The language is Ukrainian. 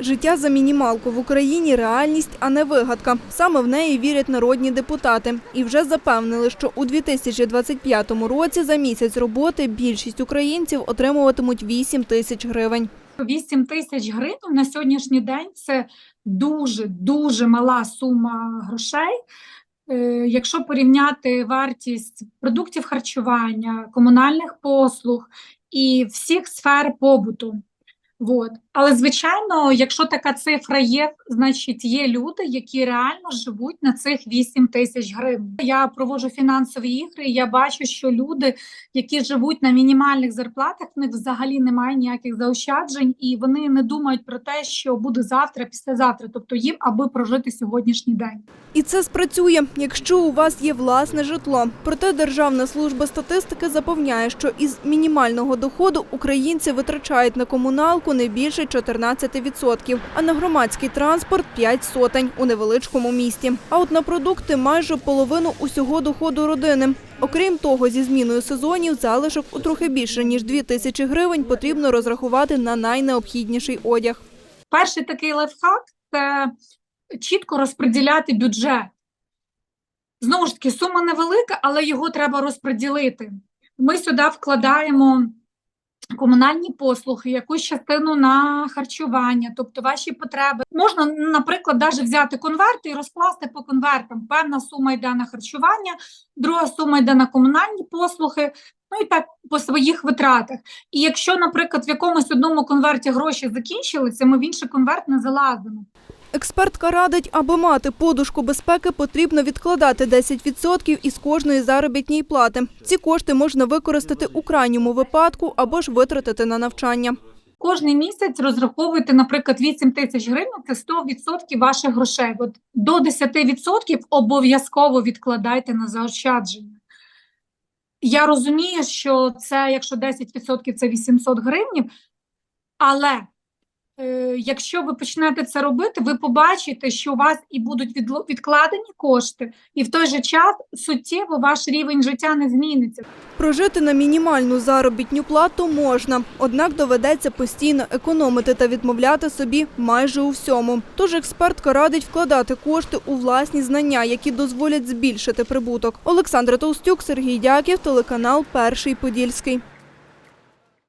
Життя за мінімалку в Україні реальність, а не вигадка. Саме в неї вірять народні депутати. І вже запевнили, що у 2025 році за місяць роботи більшість українців отримуватимуть 8 тисяч гривень. 8 тисяч гривень на сьогоднішній день це дуже дуже мала сума грошей. Е, Якщо порівняти вартість продуктів харчування, комунальних послуг і всіх сфер побуту. Але, звичайно, якщо така цифра є, значить є люди, які реально живуть на цих 8 тисяч гривень. Я проводжу фінансові ігри, і я бачу, що люди, які живуть на мінімальних зарплатах, в них взагалі немає ніяких заощаджень, і вони не думають про те, що буде завтра, післязавтра, тобто їм, аби прожити сьогоднішній день. І це спрацює, якщо у вас є власне житло. Проте Державна служба статистики запевняє, що із мінімального доходу українці витрачають на комуналку не більше 14%, а на громадський транспорт 5 сотень у невеличкому місті. А от на продукти майже половину усього доходу родини. Окрім того, зі зміною сезонів залишок у трохи більше ніж 2 тисячі гривень потрібно розрахувати на найнеобхідніший одяг. Перший такий лайфхак це чітко розподіляти бюджет. Знову ж таки, сума невелика, але його треба розподілити. Ми сюди вкладаємо комунальні послуги, якусь частину на харчування, тобто ваші потреби. Можна, наприклад, навіть взяти конверти і розкласти по конвертам. Певна сума йде на харчування, друга сума йде на комунальні послуги, ну і так по своїх витратах. І якщо, наприклад, в якомусь одному конверті гроші закінчилися, ми в інший конверт не залазимо. Експертка радить, аби мати подушку безпеки, потрібно відкладати 10% із кожної заробітної плати. Ці кошти можна використати у крайньому випадку або ж витратити на навчання. Кожний місяць розраховуйте, наприклад, 8 тисяч гривень – це 100% ваших грошей. От до 10% обов'язково відкладайте на заощадження. Я розумію, що це, якщо 10% це 800 гривень, але якщо ви почнете це робити, ви побачите, що у вас і будуть відкладені кошти, і в той же час суттєво ваш рівень життя не зміниться. Прожити на мінімальну заробітню плату можна, однак доведеться постійно економити та відмовляти собі майже у всьому. Тож експертка радить вкладати кошти у власні знання, які дозволять збільшити прибуток. Олександра Толстюк, Сергій Дяків, телеканал Перший Подільський.